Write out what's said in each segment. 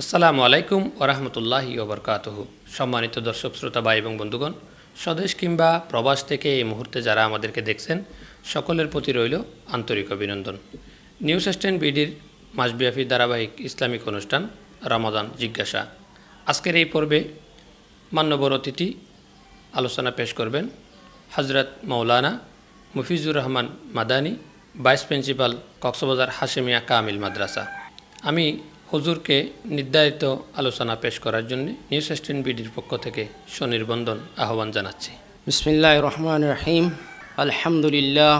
আসসালামু আলাইকুম ওরহমতুল্লাহি ওবরকাতহ সম্মানিত দর্শক, শ্রোতা, ভাই এবং বন্ধুগণ, স্বদেশ কিংবা প্রবাস থেকে এই মুহূর্তে যারা আমাদেরকে দেখছেন, সকলের প্রতি রইল আন্তরিক অভিনন্দন। নিউজ স্ট্যান্ড বিডির মাসব্যাপী ধারাবাহিক ইসলামিক অনুষ্ঠান রমাদান জিজ্ঞাসা। আজকের এই পর্বে মান্যবর অতিথি আলোচনা পেশ করবেন হজরত মৌলানা মুফিজুর রহমান মাদানী, ভাইস প্রিন্সিপাল কক্সবাজার হাশেমিয়া কামিল মাদ্রাসা। আমি হুজুরকে নির্ধারিত আলোচনা পেশ করার জন্য নিউজ স্টেন বিডির পক্ষ থেকে স্বনির্বন্ধন আহ্বান জানাচ্ছি بسم الله الرحمن الرحيم الحمد لله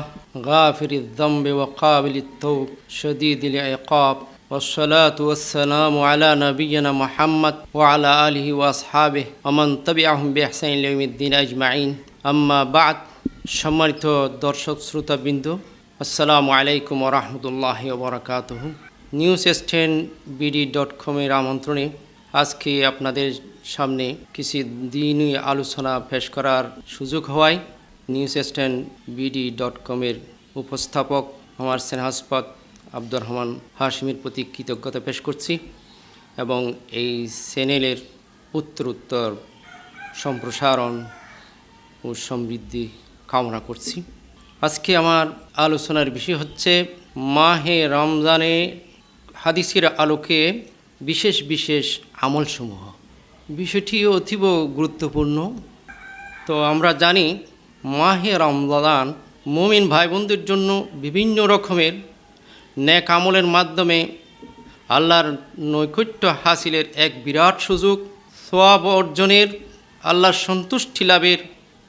غافر الذنب وقابل التوب شديد العقاب والصلاة والسلام على نبينا محمد وعلى آله وأصحابه ومن تبعهم بإحسان إلى يوم الدين أجمعين أما بعد সম্মানিত দর্শক শ্রোতাবৃন্দ আসসালামু আলাইকুম রহমতুল্লাহ ওবরাকাতহ নিউজ এস্টেন বিডি ডট কমের আমন্ত্রণে আজকে আপনাদের সামনে কিছু দিনই আলোচনা পেশ করার সুযোগ হওয়ায় নিউজ স্ট্যান্ড বিডি ডট কমের উপস্থাপক আমার স্নেহাস্পদ আব্দুর রহমান হাশিমের প্রতি কৃতজ্ঞতা পেশ করছি এবং এই চ্যানেলের উত্তর উত্তর সম্প্রসারণ ও সমৃদ্ধি কামনা করছি। আজকে আমার আলোচনার বিষয় হচ্ছে মাহে রমজানে হাদিসের আলোকে বিশেষ বিশেষ আমলসমূহ। বিষয়টি অতীব গুরুত্বপূর্ণ। তো আমরা জানি, মাহে রমজান মুমিন ভাই বোনদের জন্য বিভিন্ন রকমের ন্যাক আমলের মাধ্যমে আল্লাহর নৈকট্য হাসিলের এক বিরাট সুযোগ সোয়াব অর্জনের, আল্লাহর সন্তুষ্টি লাভের,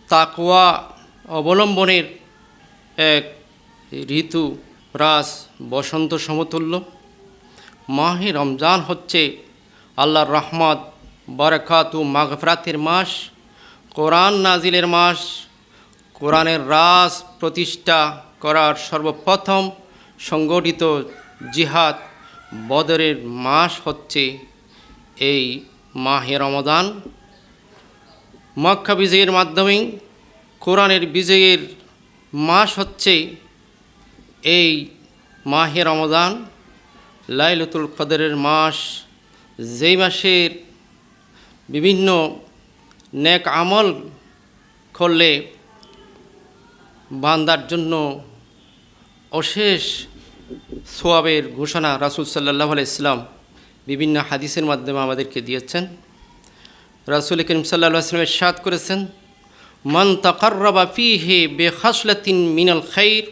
তাকওয়া অবলম্বনের এক ঋতু রাস বসন্ত সমতুল্য। মাহে রমজান হচ্ছে। আল্লাহর রহমত, বরকাত ও মাগফরাতের মাস, কোরআন নাজিলের মাস, কোরআনের রাস প্রতিষ্ঠা করার সর্বপ্রথম সংগঠিত জিহাদ বদরের মাস হচ্ছে এই মাহে রমদান মক্কা বিজয়ের মাধ্যমে কোরআনের বিজয়ের মাস হচ্ছে এই মাহে রমদান লাইলতুল কদরের মাস, যেই মাসের বিভিন্ন নেক আমল করলে বান্দার জন্য অশেষ সোয়াবের ঘোষণা রাসুল সাল্লাহ ইসলাম বিভিন্ন হাদিসের মাধ্যমে আমাদেরকে দিয়েছেন। রাসুল করিম সাল্লাহ আসলামের সাদ করেছেন, মান তাকাররাবা ফিহে বেখাসলাতিন মিনাল খাইর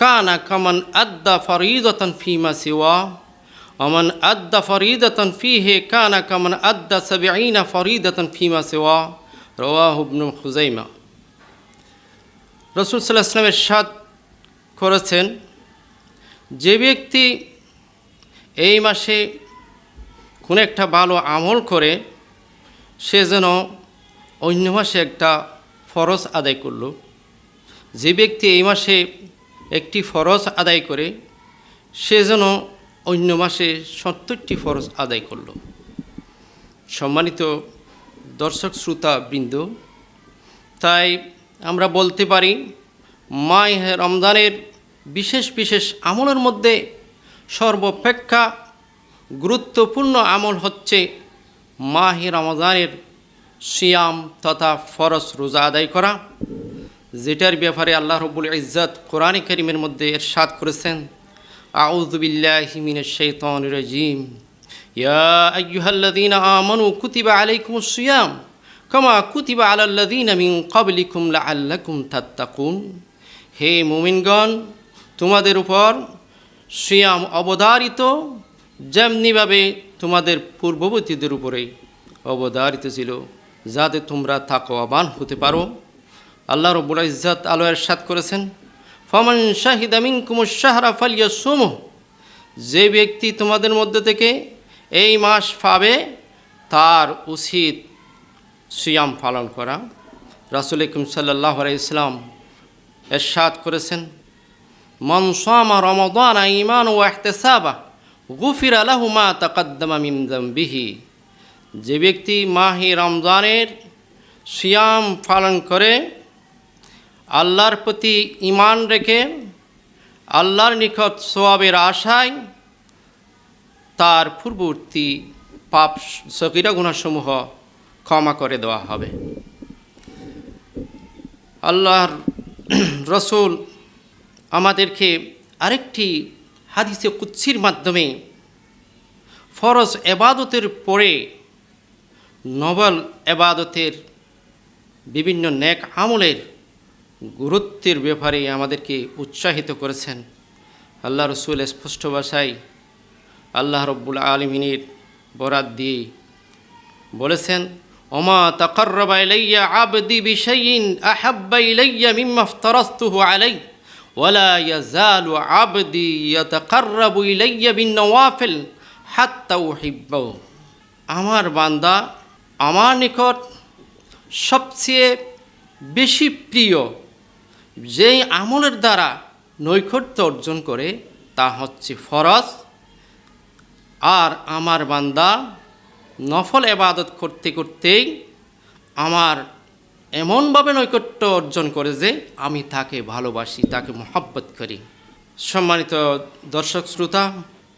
কানা কামান আদ্দা ফরিদতন ফিমা সিওয়া অমান আদ্দা ফরিদতন ফিহে কানা কামান আদ্দা সাবিআইনা ফরিদতন ফিমা সিওয়া, রওয়াহ ইবনু খুজাইমা। রসুল সাল্লাহ আসলামের সাদ করেছেন, যে ব্যক্তি এই মাসে কোনো একটা ভালো আমল করে, সে যেন অন্য মাসে একটা ফরজ আদায় করল। যে ব্যক্তি এই মাসে একটি ফরজ আদায় করে, সে যেন অন্য মাসে সত্তরটি ফরজ আদায় করল। সম্মানিত দর্শক শ্রোতা বৃন্দ, তাই আমরা বলতে পারি মাই রমজানের বিশেষ বিশেষ আমলের মধ্যে সর্বাপেক্ষা গুরুত্বপূর্ণ আমল হচ্ছে মাহে রমজানের সিয়াম তথা ফরজ রোজা আদায় করা। যেটার ব্যাপারে আল্লাহ রব্বুল ইজ্জত কোরআন করিমের মধ্যে এরশাদ করেছেন আমানু কুতিবা কামা কুতিবা হে মুমিনগণ, তোমাদের উপর সিয়াম অবধারিত, যেমনিভাবে তোমাদের পূর্ববর্তীদের উপরে অবধারিত ছিল, যাতে তোমরা তাকওয়াবান হতে পারো। আল্লাহ রব্বুল ইজ্জাত আলো এরশাদ করেছেন, ফমান শাহিদ আমিন কুমুর শাহরা ফালিয়া সুম যে ব্যক্তি তোমাদের মধ্যে থেকে এই মাস পাবে, তার উচিত সিয়াম পালন করা। রাসুল ইকম সাল্লাহ ইসলাম এরশাদ করেছেন, মন সামা রমদান ইমান ও এহতেসাবা গুফির আলাহু মা তাকাদ্দামা মিমদম বিহি যে ব্যক্তি মাহি রমজানের সিয়াম পালন করে আল্লাহর প্রতি ইমান রেখে আল্লাহর নিকট সোয়াবের আশায় তার পূর্ববর্তী পাপ সকিরা গুণাসমূহ ক্ষমা করে দেওয়া হবে। আল্লাহর রসুল আমাদেরকে আরেকটি হাদিসে কুচ্ছির মাধ্যমে ফরজ এবাদতের পরে নবল এবাদতের বিভিন্ন নেক আমলের গুরুত্বের ব্যাপারে আমাদেরকে উৎসাহিত করেছেন। আল্লাহ রসুল স্পষ্ট ভাষায় আল্লাহ রব্বুল আলমিনের বরাত দিয়ে বলেছেন, ওমা তাকর্রবা ইলাইয়া আবদি বিশাইইন আহাব্বা ইলাইয়া মিম্মা ইফতারাসতুহু আলাই, ওয়ালা ইয়াজালু আবদি ইয়াতাকাররাবু ইলাইয়া বিন-নওয়াফিল হাত্তা উহিব্বাহু আমার বান্দা, আমার নিকট সবচেয়ে বেশি প্রিয় যেই আমলের দ্বারা নৈকট্য অর্জন করে, তা হচ্ছে ফরজ। আর আমার বান্দা নফল এবাদত করতে করতেই আমার এমনভাবে নৈকট্য অর্জন করে যে আমি তাকে ভালোবাসি, তাকে মহাব্বত করি। সম্মানিত দর্শক শ্রোতা,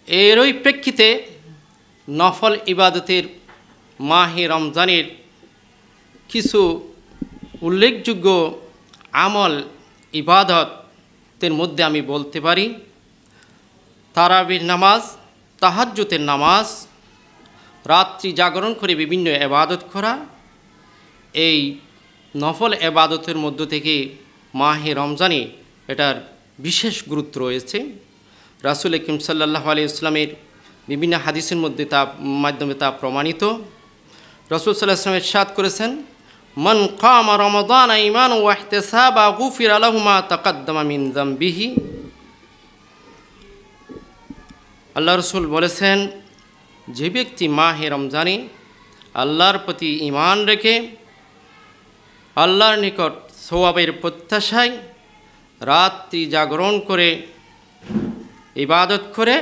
এরই প্রেক্ষিতে নফল ইবাদতের মাহে রমজানের কিছু উল্লেখযোগ্য আমল ইবাদতের মধ্যে আমি বলতে পারি, তারাবির নামাজ, তাহাজ্জুতের নামাজ, রাত্রি জাগরণ করে বিভিন্ন এবাদত করা, এই নফল এবাদতের মধ্য থেকে মাহে রমজানে এটার বিশেষ গুরুত্ব রয়েছে। রাসুল কিম সাল্লাহ আলি ইসলামের বিভিন্ন হাদিসের মধ্যে তা, মাধ্যমে তা প্রমাণিত। রসুল সাল্লাহ ইসলামের সাদ করেছেন মন কাম রমদান ইমান ওয়াহতেসাবা গুফির আলহুমা তাকাদ্দামা মিন জাম্বিহি আল্লাহ রসুল বলেছেন, যে ব্যক্তি মাহে রমজানে আল্লাহর প্রতি ইমান রেখে আল্লাহর নিকট সোয়াবের প্রত্যাশায় রাত্রি জাগরণ করে ইবাদত করে,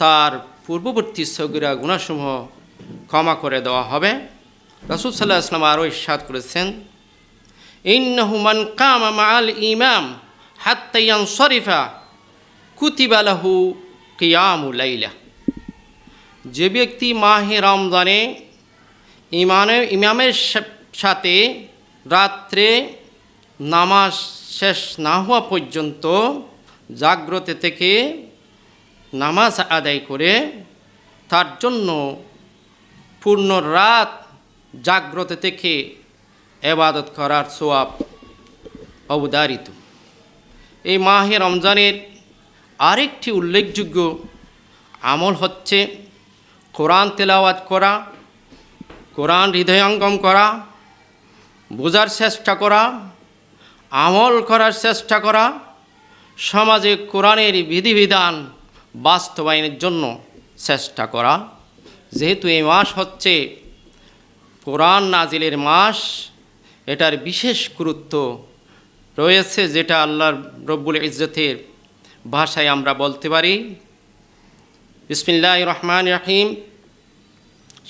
তার পূর্ববর্তী সগিরা গুণাসমূহ ক্ষমা করে দেওয়া হবে। রসুল সাল্লাহ আসলাম আরও ইস্বাদ করেছেন, ইন্নহু মান কামা মাল ইমাম হাত্তাইয়ান শরীফা কুতিবালাহু কিয়ামু লাইলা. যে ব্যক্তি মাহে রমজানে ইমানে ইমামের সাথে রাত্রে নামাজ শেষ না হওয়া পর্যন্ত জাগ্রতে থেকে নামাজ আদায় করে, তার জন্য পূর্ণ রাত জাগ্রত থেকে এবাদত করার সোয়াব অবদারিত। এই মাহে রমজানের আরেকটি উল্লেখযোগ্য আমল হচ্ছে কোরআন তেলাওয়াত করা, কোরআন হৃদয়ঙ্গম করা, বোঝার চেষ্টা করা, আমল করার চেষ্টা করা সমাজে কোরআনের বিধিবিধান বাস্তবায়নের জন্য চেষ্টা করা। যেহেতু এই মাস হচ্ছে কোরআন নাজিলের মাস, এটার বিশেষ গুরুত্ব রয়েছে যেটা আল্লাহর রব্বুল ইজ্জতের ভাষায় আমরা বলতে পারি। বিসমিল্লাহ রহমান রহিম।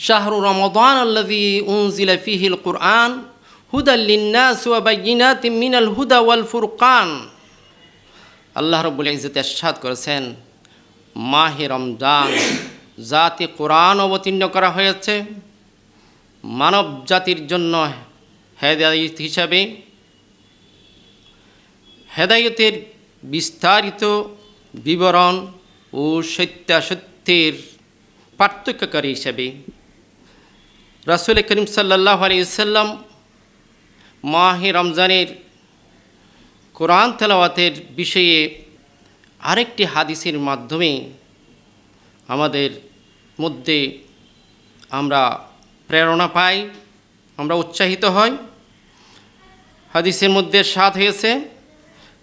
শাহরু রমদান আল্লাদি উনজিলা ফিহিল কুরআন হুদাল্লিন্নাস ওয়া বাইয়িনাতিম মিনাল হুদা ওয়াল ফুরকান। আল্লাহ রব্বুল ইজ্জত এরশাদ করেছেন, মাহে রমজান জাতি কোরআন অবতীর্ণ করা হয়েছে। মানব জাতির জন্য হেদায়ত হিসাবে হেদায়তের বিস্তারিত বিবরণ ও সত্যাসত্যের পার্থক্যকারী হিসাবে রাসুল করিম সাল্লাহ আলিয়াল্লাম মাহে রমজানের কোরআন তেলাওয়াতের বিষয়ে আরেকটি হাদিসের মাধ্যমে আমাদের মধ্যে আমরা প্রেরণা পাই, আমরা উৎসাহিত হই। হাদিসের মধ্যে সাথ হয়েছে,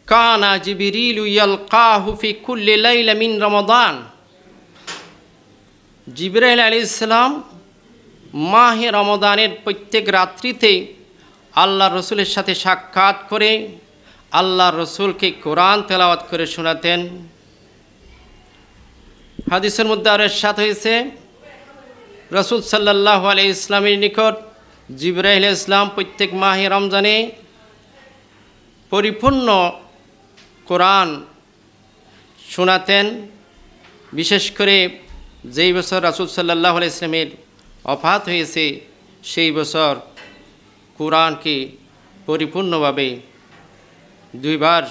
কানা জিবিরিল ইয়ালকাহু ফি কুল্লি লাইলা মিন রমাদান। জিবরাইল আলাইহিস সালাম মাহে রমদানের প্রত্যেক রাত্রিতে আল্লাহ রসুলের সাথে সাক্ষাৎ করে আল্লাহ রসুলকে কোরআন তেলাওয়াত করে শোনাতেন। হাদিসের মধ্যে আরও সাথ হয়েছে রসুল সাল্লাহ আলি ইসলামের নিকট জিব্রাহিল ইসলাম প্রত্যেক মাহে রমজানে পরিপূর্ণ কোরআন শোনাতেন। বিশেষ করে যেই বছর রাসুল সাল্লাহ আলি ইসলামের অফাত হয়েছে, সেই বছর কোরআনকে পরিপূর্ণভাবে দুইবার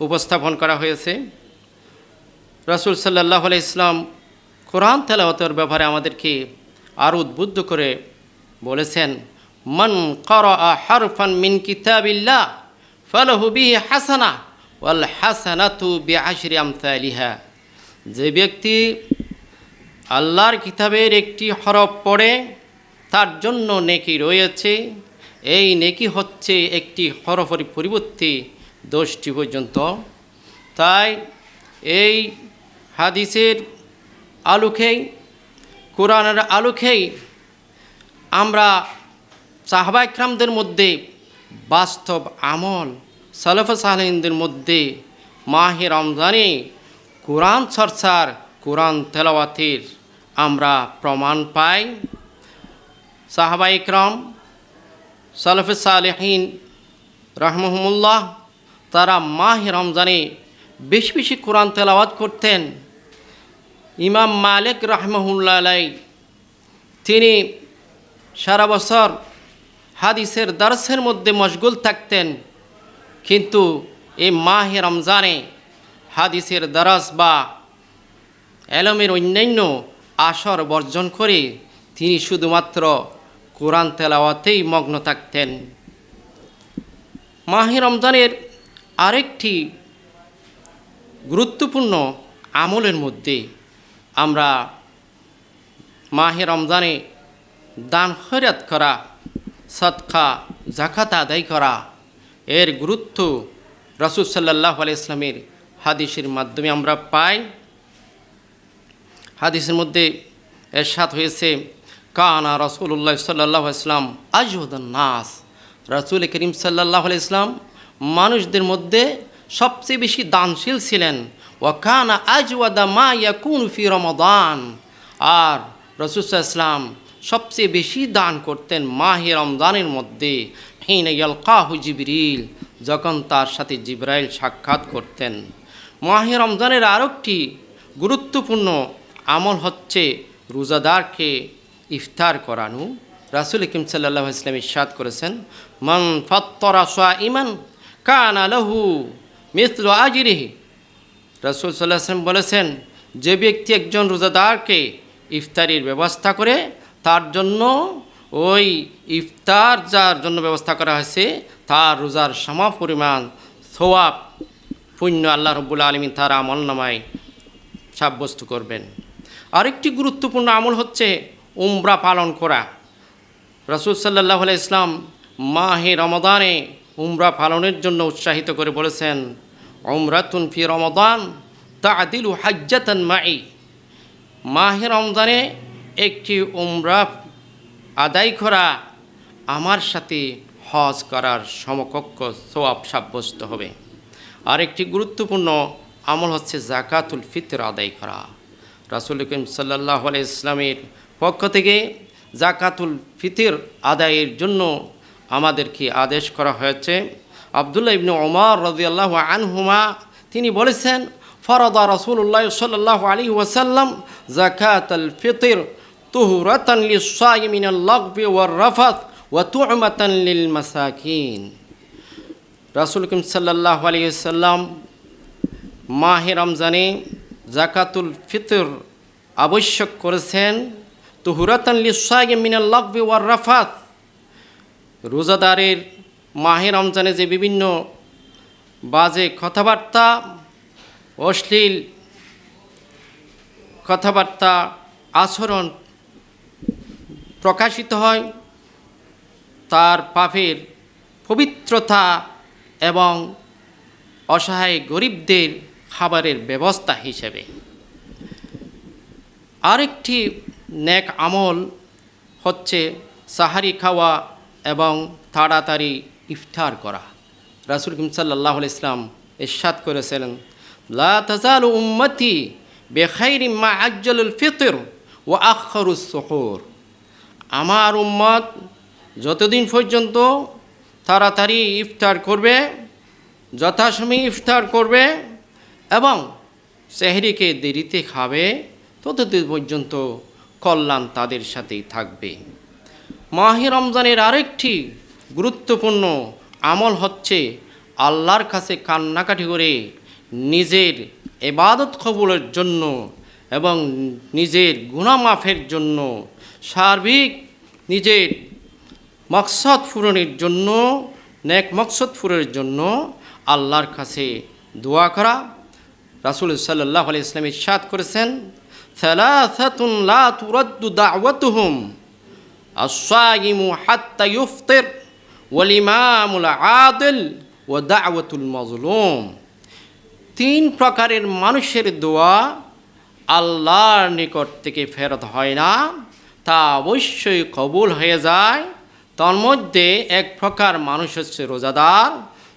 উপস্থাপন করা হয়েছে। রাসুল সাল্লাহ আলি ইসলাম কোরআন তেলাওয়াতের ব্যাপারে আমাদেরকে আরও উদ্বুদ্ধ করে বলেছেন, মন কর হারফান মিন কিতাবিল্লাহ ফলহু বিহি হাসানা ওয়াল হাসানা তু হাসানাতু বিআশরি আমসালিহা। যে ব্যক্তি আল্লাহর কিতাবের একটি হরফ পড়ে, তার জন্য নেকি রয়েছে, এই নেকি হচ্ছে একটি হরফের পরিবর্তে দশটি পর্যন্ত। তাই এই হাদিসের আলোকেই কোরআনের আলোকেই আমরা সাহাবা ইকরামদের মধ্যে বাস্তব আমল, সালফ সাহলিনদের মধ্যে মাহে রমজানে কোরআন চর্চার, কোরআন তেলাওয়াতের আমরা প্রমাণ পাই। সাহাবা ইকরাম, সালফ সালেহীন রহমহমুল্লাহ, তারা মাহে রমজানে বেশি বেশি কোরআন তেলাওয়াত করতেন। ইমাম মালিক রহমহুল্লাহ আলাই, তিনি সারা বছর হাদিসের দর্শের মধ্যে মশগুল থাকতেন, কিন্তু এই মাহে রমজানে হাদিসের দরস বা এলমের অন্যান্য আসর বর্জন করে তিনি শুধুমাত্র কোরআন তেলাওয়াতেই মগ্ন থাকতেন। মাহে রমজানের আরেকটি গুরুত্বপূর্ণ আমলের মধ্যে আমরা মাহে রমজানে দান খৈরাত করা, সৎকা জাকাত আদায় করা, এর গুরুত্ব রসুল সাল্লাহ ইসলামের হাদিসের মাধ্যমে আমরা পাই। হাদিসের মধ্যে এরশাদ হয়েছে, কানা রসুল্লাহ সাল্লাহ ইসলাম আজহদান নাস। রসুল করিম সাল্লাহ ইসলাম মানুষদের মধ্যে সবচেয়ে বেশি দানশীল ছিলেন। ও কানা আজওয়াদা মা ইয়াকুন ফি রমদান। আর রসুল্লাহ ইসলাম সবচেয়ে বেশি দান করতেন মাহে রমজানের মধ্যে, হিন ইয়ালকাহু জিবরিল, যখন তার সাথে জিব্রাইল সাক্ষাৎ করতেন। মাহে রমজানের আরেকটি গুরুত্বপূর্ণ আমল হচ্ছে রোজাদারকে ইফতার করানো। রাসুল কিম সাল্লাহ ইসলাম ইসাদ করেছেন, মন ফত্তরা সোয়া ইমান কানা লহু মিসল আজিরিহি রাসুল সাল্লাহ আসলাম বলেছেন, যে ব্যক্তি একজন রোজাদারকে ইফতারির ব্যবস্থা করে, তার জন্য ওই ইফতার যার জন্য ব্যবস্থা করা হয়েছে, তার রোজার সম পরিমাণ সোয়াব পুণ্য আল্লাহ রব্বুল আলমী তার আমল নামায় সাব্যস্ত করবেন। আরেকটি গুরুত্বপূর্ণ আমল হচ্ছে উমরা পালন করা। রসুল সাল্লাহ ইসলাম মাহে রমদানে উমরা পালনের জন্য উৎসাহিত করে বলেছেন উমরাতুন ফি রমদান তা আদিলু হাজ্জাতান মাই। মাহে রমজানে একটি উমরা আদায় করা, আমার সাথে হজ করার সমকক্ষ সোয়াব সাব্যস্ত হবে। আর একটি গুরুত্বপূর্ণ আমল হচ্ছে জাকাতুল ফিতর আদায় করা। রাসুল করিম সাল্লাহ ইসলামের পক্ষ থেকে জাকাতুল ফিতর আদায়ের জন্য আমাদেরকে আদেশ করা হয়েছে আবদুল্লাহ ইবনু ওমর রদিয়াল্লাহ আনহুমা, তিনি বলেছেন, ফরদা রসুল্লাহ সাল্লাহ আলী ওয়াসাল্লাম জাকাত আল ফিতর তুহরাতান লিসাইমিন আল-লাগবি ওয়ার রাফাত ওয়া তু'মাতান লিল মাসাকিন। রাসূল করিম সাল্লাল্লাহু আলাইহি সাল্লাম মাহে রমজানে জাকাতুল ফিতর আবশ্যক করেছেন, তুহুরাতান লিসাইমিন আল-লাগবি ওয়ার রাফাত, রোজাদারের মাহে রমজানে যে বিভিন্ন বাজে কথাবার্তা, অশ্লীল কথাবার্তা, আচরণ প্রকাশিত হয়, তার পাপের পবিত্রতা এবং অসহায় গরিবদের খাবারের ব্যবস্থা হিসেবে। আরেকটি নেক আমল হচ্ছে সাহারি খাওয়া এবং তাড়াতাড়ি ইফতার করা। রাসুল কিম সাল্লাহ ইসলাম ইরশাদ করেছিলেন, লা উম্মতি বেখাইরি মা আজ্জলুল ফিতর ও আখরুস সহর। আমার উম্মত যতদিন পর্যন্ত তাড়াতাড়ি ইফতার করবে, যথাসময়ে ইফতার করবে এবং সেহরিকে দেরিতে খাবে, ততদিন পর্যন্ত কল্যাণ তাদের সাথেই থাকবে। মাহে রমজানের আরেকটি গুরুত্বপূর্ণ আমল হচ্ছে আল্লাহর কাছে কান্নাকাটি করে নিজের এবাদত কবুলের জন্য এবং নিজের গুণামাফের জন্য, সার্বিক নিজের মকসদ পূরণের জন্য, নেক মকসদ পূরণের জন্য আল্লাহর কাছে দোয়া করা। রাসুল সাল্লাহ আলি ইসলাম ইসাদ করেছেন, সালাসাতুন লা তুরাদ্দু দাওয়াতুহুম আসাইমু হাত্তা ইফতির দাওয়াতুল মাজলুম। তিন প্রকারের মানুষের দোয়া আল্লাহর নিকট থেকে ফেরত হয় না, তা অবশ্যই কবুল হয়ে যায়। তার মধ্যে এক প্রকার মানুষ হচ্ছে রোজাদার,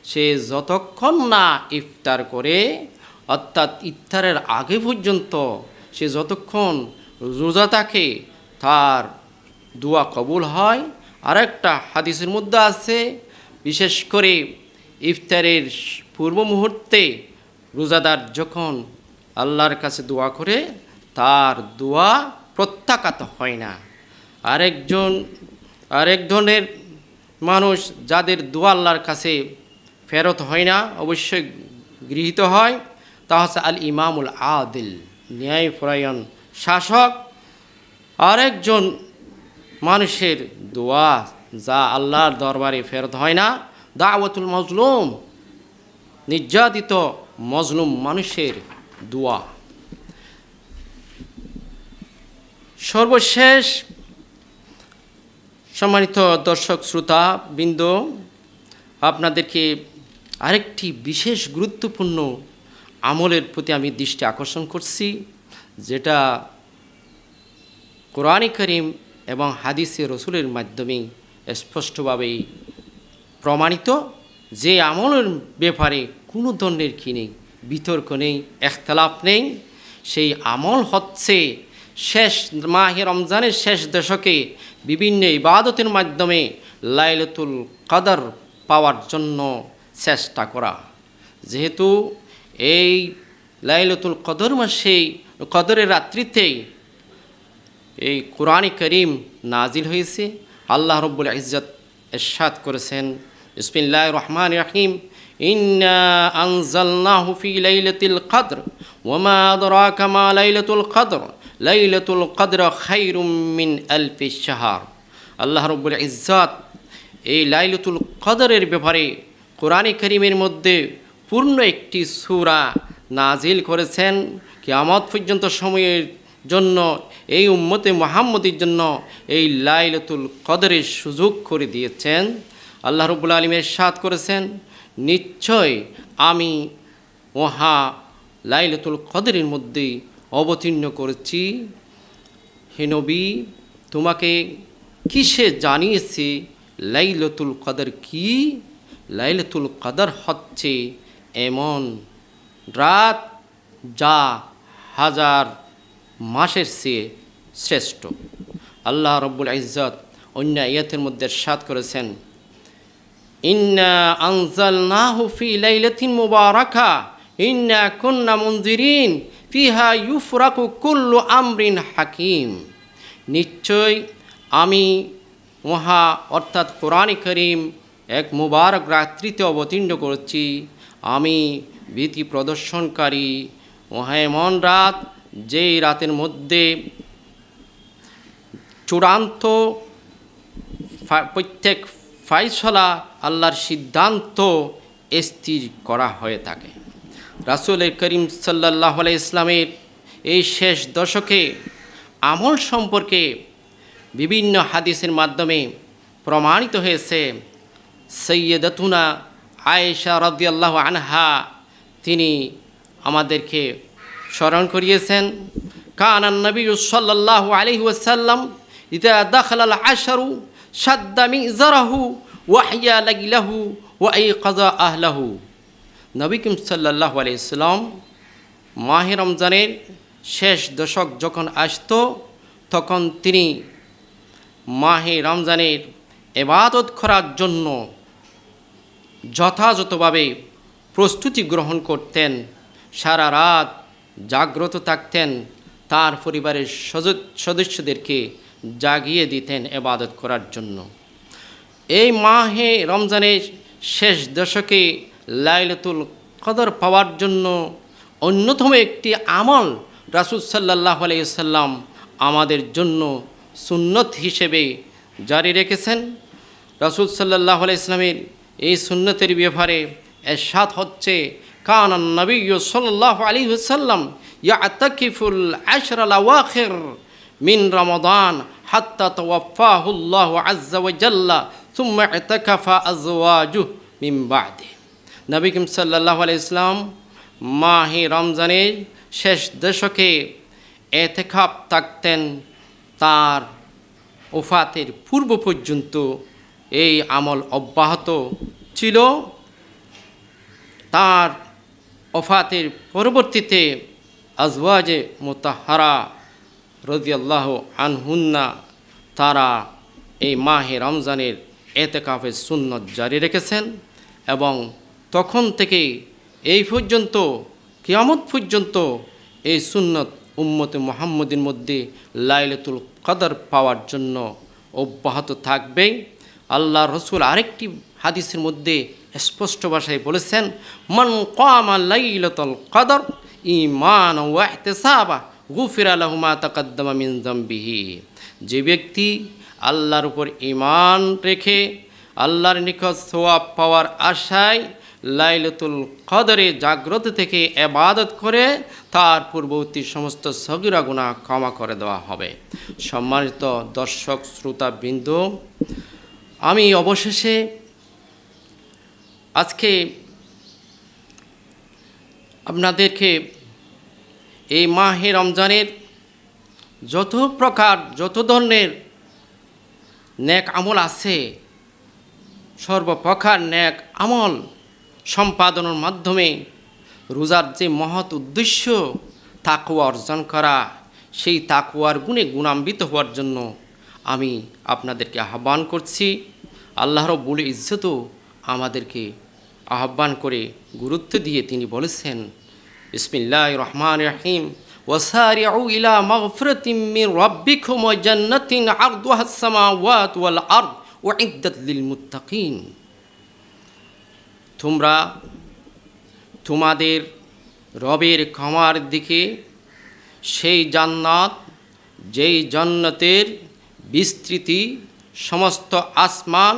সে যতক্ষণ না ইফতার করে, অর্থাৎ ইফতারের আগে পর্যন্ত সে যতক্ষণ রোজা থাকে, তার দোয়া কবুল হয়। আরেকটা হাদিসের মধ্যে আছে, বিশেষ করে ইফতারের পূর্ব মুহূর্তে রোজাদার যখন আল্লাহর কাছে দোয়া করে, তার দোয়া প্রত্যাখ্যাত হয় না। আরেকজন, আরেক ধরনের মানুষ যাদের দোয়া আল্লাহর কাছে ফেরত হয় না, অবশ্যই গৃহীত হয়, তা হচ্ছে আল ইমামুল আদিল, ন্যায়পরায়ণ শাসক। আরেকজন মানুষের দোয়া যা আল্লাহর দরবারে ফেরত হয় না, দাওয়াতুল মজলুম, নির্যাতিত মজলুম মানুষের দোয়া। সর্বশেষ সম্মানিত দর্শক শ্রোতা, বৃন্দ, আপনাদেরকে আরেকটি বিশেষ গুরুত্বপূর্ণ আমলের প্রতি আমি দৃষ্টি আকর্ষণ করছি, যেটা কোরআনে করিম এবং হাদিসে রসুলের মাধ্যমে স্পষ্টভাবেই প্রমাণিত যে আমলের ব্যাপারে কোনো ধরনের কি নেই, বিতর্ক নেই একতলাপ নেই। সেই আমল হচ্ছে শেষ মাহে রমজানের শেষ দশকে বিভিন্ন ইবাদতের মাধ্যমে লাইলতুল কদর পাওয়ার জন্য চেষ্টা করা। যেহেতু এই লাইলতুল কদর মাসেই, কদরের রাত্রিতেই এই কোরআনে করিম নাজিল হয়েছে। আল্লাহ রব্বুল ইজ্জত এরশাদ করেছেন। বিসমিল্লাহ রহমান রাহিম। ইন্না আনজালনাহু ফি লাইলাতিল কদর। ওয়ামা আদরাকা মা লাইলাতুল কদর। লাইলাতুল কদর খায়রুম মিন আলফি শাহর। আল্লাহ রব্বুল ইজ্জত এই লাইলাতুল কদরের ব্যাপারে কোরআনে করিমের মধ্যে পূর্ণ একটি সূরা নাজিল করেছেন। কিয়ামত পর্যন্ত সময়ের জন্য, এই উম্মতে মোহাম্মদের জন্য এই লাইলতুল কদরের সুযোগ করে দিয়েছেন। আল্লাহ রবুল আলমের সাদ করেছেন, নিশ্চয় আমি মহা লাইলতুল কদরের মধ্যে অবতীর্ণ করেছি। হে নবী, তোমাকে কিসে জানিয়েছি লাইলতুল কদর কি? লাইলতুল কদর হচ্ছে এমন রাত যা হাজার মাসের চেয়ে শ্রেষ্ঠ। আল্লাহ রব্বুল ইজ্জত অন্য ইয়াতের মধ্যে সাত করেছেন, ইন্না আনজাল নাহু ফি লাইলাতিন মুবারাকা, ইন্না কুন্না মুনজিরিন, ফিহা ইউফরাকু কুল্লু আমরিন হাকিম। নিশ্চয় আমি মহা, অর্থাৎ কোরআন করিম এক মুবারক রাত্রিতে অবতীর্ণ করছি। আমি ভীতি প্রদর্শনকারী, মহা এমন রাত যেই রাতের মধ্যে চূড়ান্ত প্রত্যেক ফাইসলা আল্লাহর সিদ্ধান্ত স্থির করা হয়ে থাকে। রাসুল করিম সাল্লাহ ইসলামের এই শেষ দশকে আমল সম্পর্কে বিভিন্ন হাদিসের মাধ্যমে প্রমাণিত হয়েছে, সৈয়দতুনা আয়েশা রদিয়াল্লাহ আনহা, তিনি আমাদেরকে স্মরণ করিয়েছেন, কানান নবী সাল্লাহ আলহি ওয়াসাল্লাম ইদা দখলাল আশারু সাদ্দা মিজারাহু ওয়াহিয়া লাগিলাহু ওয়াই কাজা আহলাহু। নবী কিম সাল্লাহ আলাইসাল্লাম মাহে রমজানের শেষ দশক যখন আসতো, তখন তিনি মাহে রমজানের এবাদত করার জন্য যথাযথভাবে প্রস্তুতি গ্রহণ করতেন। সারা রাত জাগ্রত থাকতেন, তার পরিবারের সদস্যদেরকে জাগিয়ে দিতেন এবাদত করার জন্য। এই মাহে রমজানের শেষ দশকে লাইলাতুল কদর পাওয়ার জন্য অন্যতম একটি আমল রাসুল সাল্লাহ আলাইসাল্লাম আমাদের জন্য সুন্নত হিসেবে জারি রেখেছেন। রাসুল সাল্লাহ আলাইসলামের এই সুন্নতের ব্যাপারে এরশাদ হচ্ছে কান নবী সাল্লাহ আলী সাল্লাম ইয়াতাকিফুল আশরাল আওয়াখির মিন রমাদান হাত্তা তওয়াফাহুল্লাহ আজ্জা ওয়া জাল্লা সুম্মা ইতাকাফা আজওয়াজুহ মিন বাদে। নবী কিম মাহে রমজানের শেষ দশকে এতেখাপ থাকতেন তার ওফাতের পূর্ব পর্যন্ত এই আমল অব্যাহত ছিল। তার ওফাতের পরবর্তীতে আজওয়াজে মোতাহারা রদিয়াল্লাহ আনহুন্না তারা এই মাহে রমজানের এতেকাফের সুন্নত জারি রেখেছেন এবং তখন থেকে এই পর্যন্ত, কিয়ামত পর্যন্ত এই সুন্নত উম্মতে মোহাম্মদের মধ্যে লাইলাতুল কদর পাওয়ার জন্য অব্যাহত থাকবে। আল্লাহ রসুল আরেকটি হাদিসের মধ্যে স্পষ্ট ভাষায় বলেছেন, মন কামা লাইলাতুল কদর ইমান ওয়াহতেসাবা গুফির আলহুমা তাকাদ্দমা মিন যে ব্যক্তি আল্লাহর উপর ইমান রেখে আল্লাহর নিকট সোয়াব পাওয়ার আশায় লাইলাতুল কদরে জাগ্রত থেকে এবাদত করে, তার পূর্ববর্তী সমস্ত সগিরা গুণা ক্ষমা করে দেওয়া হবে। সম্মানিত দর্শক, শ্রোতা বিন্দু, আমি অবশেষে আজকে আপনাদেরকে এই মাহে রমজানের যত প্রকার, যত ধরনের ন্যাক আমল আছে, সর্বপ্রকার ন্যাক আমল সম্পাদনের মাধ্যমে রোজার যে মহৎ উদ্দেশ্য তাকুয়া অর্জন করা, সেই তাকুয়ার গুণে গুণান্বিত হওয়ার জন্য আমি আপনাদেরকে আহ্বান করছি। আল্লাহ রব্বুল ইজ্জতও আমাদেরকে আহ্বান করে গুরুত্ব দিয়ে তিনি বলেছেন বিসমিল্লাহ রহমান রহিম وسارعوا إلى مغفرة من ربكم وجنة عرضها السماوات والأرض أعدت للمتقين তোমরা তোমাদের রবের ক্ষমার দিকে সেই জান্নাত যেই জান্নাতের বিস্তৃতি সমস্ত আসমান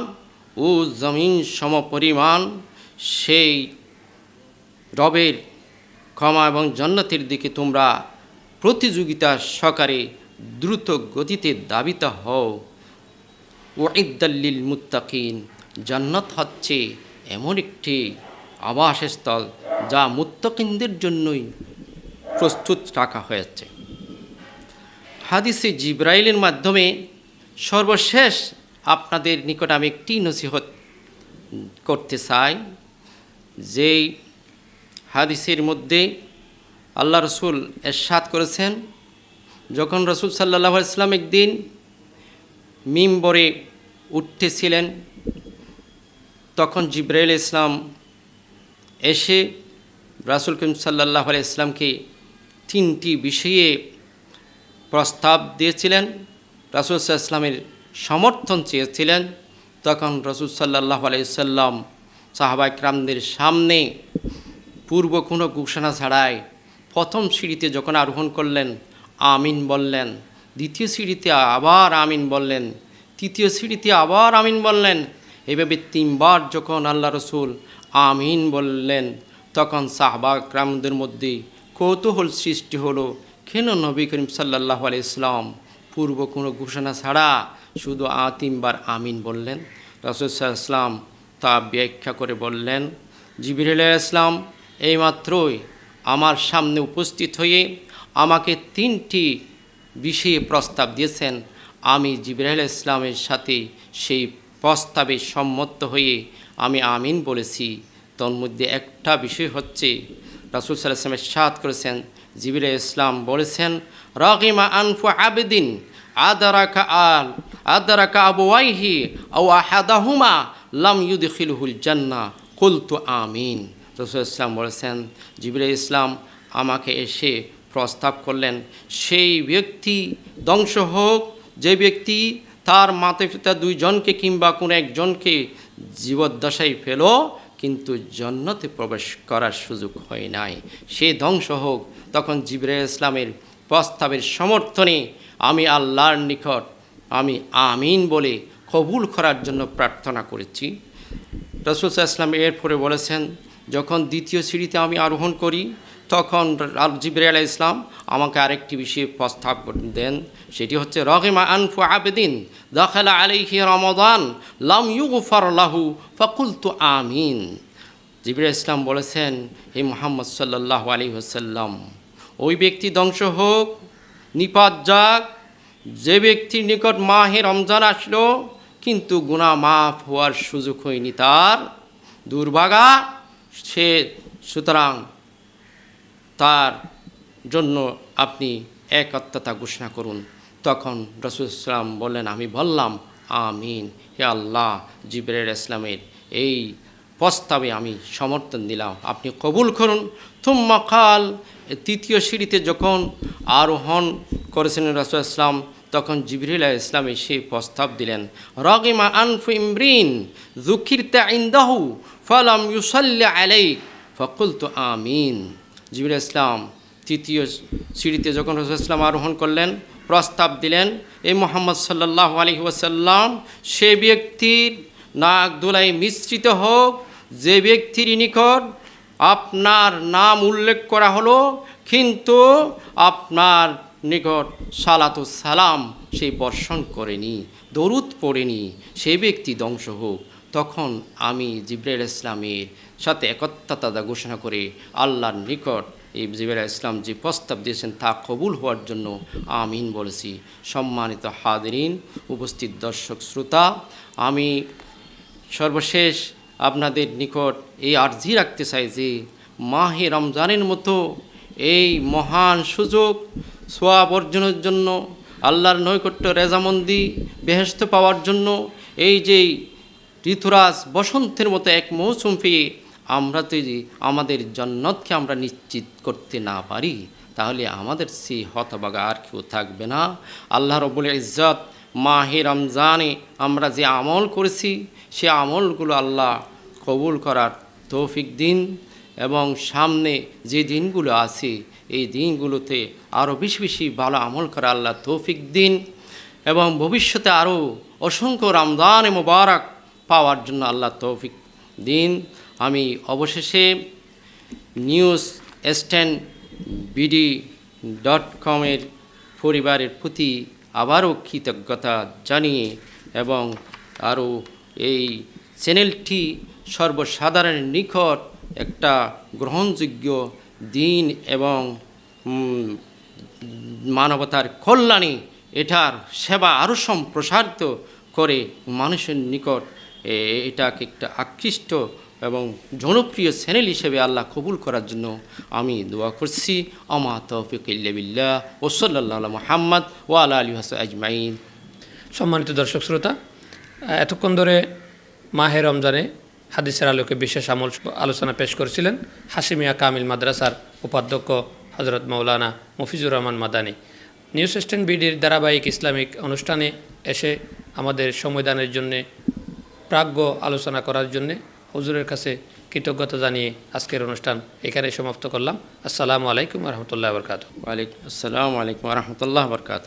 ও জমিন সমপরিমাণ, সেই রবের ক্ষমা এবং জান্নাতের দিকে তোমরা প্রতিযোগিতা সহকারে দ্রুত গতিতে দাবিত হও। ওয়াইদাল্লিল মুত্তাকিন, জান্নাত হচ্ছে এমন একটি আবাসস্থল যা মুত্তাকিনদের জন্যই প্রস্তুত রাখা হয়েছে। হাদিসে জিব্রাইলের মাধ্যমে সর্বশেষ আপনাদের নিকট আমি একটি নসিহত করতে চাই, যেই হাদিসের মধ্যে আল্লাহ রসুল এরশাদ করেছেন, যখন রসুল সাল্লাহ ইসলাম একদিন মিম্বরে উঠতেছিলেন, তখন জিব্রাইল ইসলাম এসে রাসুল করিম সাল্লাহ ইসলামকে তিনটি বিষয়ে প্রস্তাব দিয়েছিলেন। রাসুল ইসলামের সমর্থন চেয়েছিলেন, তখন রসুল সাল্লাহ আলাইসাল্লাম সাহাবাইকরামদের সামনে পূর্ব কোনো ঘোষণা ছাড়াই প্রথম সিঁড়িতে যখন আরোহণ করলেন, আমিন বললেন, দ্বিতীয় সিঁড়িতে আবার আমিন বললেন, তৃতীয় সিঁড়িতে আবার আমিন বললেন, এভাবে তিনবার যখন আল্লাহ রসুল আমিন বললেন, তখন সাহবা গ্রামদের মধ্যে কৌতূহল সৃষ্টি হলো। কেন নবী করিম সাল্লাহ আলাইসলাম পূর্ব কোনো ঘোষণা ছাড়া শুধু আতিমবার আমিন বললেন। রসুল ইসলাম তা ব্যাখ্যা করে বললেন জিবির ইসলাম এইমাত্রই আমার সামনে উপস্থিত হয়ে আমাকে তিনটি বিষয়ে প্রস্তাব দিয়েছেন। আমি জিব্রাহিল ইসলামের সাথে সেই প্রস্তাবে সম্মত হয়ে আমি আমিন বলেছি। তন্মধ্যে একটা বিষয় হচ্ছে, রাসুল সাল্লাহ ইসলামের সাত করেছেন জিবির ইসলাম বলেছেন রকিমা আনফু আবেদিন, আদারাকা আল আদারাকা আবুয়াইহি ও আহাদাহুমা লাম ইউদখিলহুল জান্না। কুলতু আমিন। রসুল ইসলাম বলেছেন, জিবির ইসলাম আমাকে এসে প্রস্তাব করলেন, সেই ব্যক্তি ধ্বংস হোক, যে ব্যক্তি তার মাতা পিতা দুইজনকে কিংবা কোনো একজনকে জীবদ্দশায় ফেলো, কিন্তু জন্নতে প্রবেশ করার সুযোগ হয় নাই। সে ধ্বংস হোক তখন জিবরে ইসলামের প্রস্তাবের সমর্থনে আমি আল্লাহর নিকট, আমি আমিন বলে কবুল করার জন্য প্রার্থনা করেছি। রসুল ইসলাম এরপরে বলেছেন, যখন দ্বিতীয় সিঁড়িতে আমি আরোহণ করি, তখন জিবরে আলাহ ইসলাম আমাকে আরেকটি বিষয়ে প্রস্তাব দেন, সেটি হচ্ছে রহিমা আনফু আবেদিন দখালা আলাইহি রমদান লাম ইউগফার লাহু ফকুলতু আমিন। জিবরে ইসলাম বলেছেন, হে মোহাম্মদ সাল্লাহ আলী হাসাল্লাম ওই ব্যক্তি ধ্বংস হোক, নিপাত যাক, যে ব্যক্তির নিকট মাহে রমজান আসলো, কিন্তু গুণা মাফ হওয়ার সুযোগ হয়নি তার। দুর্ভাগা, সে সুতরাং তার জন্য আপনি একত্রতা ঘোষণা করুন। তখন রসুল ইসলাম বললেন, আমি বললাম, আমিন, হে আল্লাহ জিবরের ইসলামের এই প্রস্তাবে আমি সমর্থন দিলাম। আপনি কবুল করুন। তুম্মা খাল তৃতীয় সিঁড়িতে যখন আরোহণ করেছিলেন রসুল ইসলাম তখন জিবরিল ইসলাম এসে প্রস্তাব দিলেন, রগিমা আনফু ইমরিন জুকিরতা ইন্দাহু ফলাম ইউসাল্লা আলাইক। ফকুল তো আমিন জিবুল ইসলাম তৃতীয় সিঁড়িতে যখন রসুল ইসলাম আরোহণ করলেন, প্রস্তাব দিলেন এই মোহাম্মদ সাল্লাহ আলী ওয়াসাল্লাম, সে ব্যক্তির নাক দোলাই মিশ্রিত হোক, যে ব্যক্তির নিকট আপনার নাম উল্লেখ করা হলো, কিন্তু আপনার নিকট সালাতু সালাম সেই বর্ষণ করেনি, দরুদ পড়েনি, সে ব্যক্তি ধ্বংস হোক। তখন আমি জিব্রাইল ইসলামের সাথে একত্রতা ঘোষণা করে আল্লাহর নিকট এই জিব্রাইল ইসলাম যে প্রস্তাব দিয়েছেন তা কবুল হওয়ার জন্য আমিন বলেছি। সম্মানিত হাদরিন উপস্থিত দর্শক, শ্রোতা, আমি সর্বশেষ আপনাদের নিকট এই আর্জি রাখতে চাই যে মাহে রমজানের মতো এই মহান সুযোগ, সোয়াব অর্জনের জন্য, আল্লাহর নৈকট্য রেজামন্দি বেহেস্ত পাওয়ার জন্য এই যে ঋতুরাজ বসন্তের মতো এক মৌসুম পেয়ে আমরা যদি আমাদের জন্নতকে আমরা নিশ্চিত করতে না পারি, তাহলে আমাদের সেই হতবাগা আর কেউ থাকবে না। আল্লাহ রবুল ইজ্জত মাহে রমজানে আমরা যে আমল করেছি, সে আমলগুলো আল্লাহ কবুল করার তৌফিক দিন এবং সামনে যে দিনগুলো আছে, এই দিনগুলোতে আরও বেশি বেশি ভালো আমল করা আল্লাহ তৌফিক দিন এবং ভবিষ্যতে আরও অসংখ্য রমজান মোবারক পাওয়ার জন্য আল্লাহ তৌফিক দিন। আমি অবশেষে নিউজ স্ট্যান্ড বিডি ডট কমের পরিবারের প্রতি আবারও কৃতজ্ঞতা জানিয়ে এবং আরও এই চ্যানেলটি সর্বসাধারণের নিকট একটা গ্রহণযোগ্য দিন এবং মানবতার কল্যাণে এটার সেবা আরও সম্প্রসারিত করে মানুষের নিকট এটাকে একটা আকৃষ্ট এবং জনপ্রিয় চ্যানেল হিসেবে আল্লাহ কবুল করার জন্য আমি দোয়া করছি। আমা তৌফিক ইল্লাবিল্লাহ ওসল্লা মোহাম্মদ ও আলা আলী হাস আজমাইন। সম্মানিত দর্শক, শ্রোতা, এতক্ষণ ধরে মাহে রমজানে হাদিসের আলোকে বিশেষ আমল আলোচনা পেশ করেছিলেন হাসিমিয়া কামিল মাদ্রাসার উপাধ্যক্ষ হজরত মৌলানা মফিজুর রহমান মাদানী। নিউজ স্ট্যান্ড বিডির ধারাবাহিক ইসলামিক অনুষ্ঠানে এসে আমাদের সংবিধানের জন্যে, প্রাজ্ঞ আলোচনা করার জন্যে হুজুরের কাছে কৃতজ্ঞতা জানিয়ে আজকের অনুষ্ঠান এখানে সমাপ্ত করলাম। আসসালামু আলাইকুম রহমতুল্লাহ বরকাত ওয়ালাইকুম আসসালামু আলাইকুম রহমতুল্লাহ বরকাত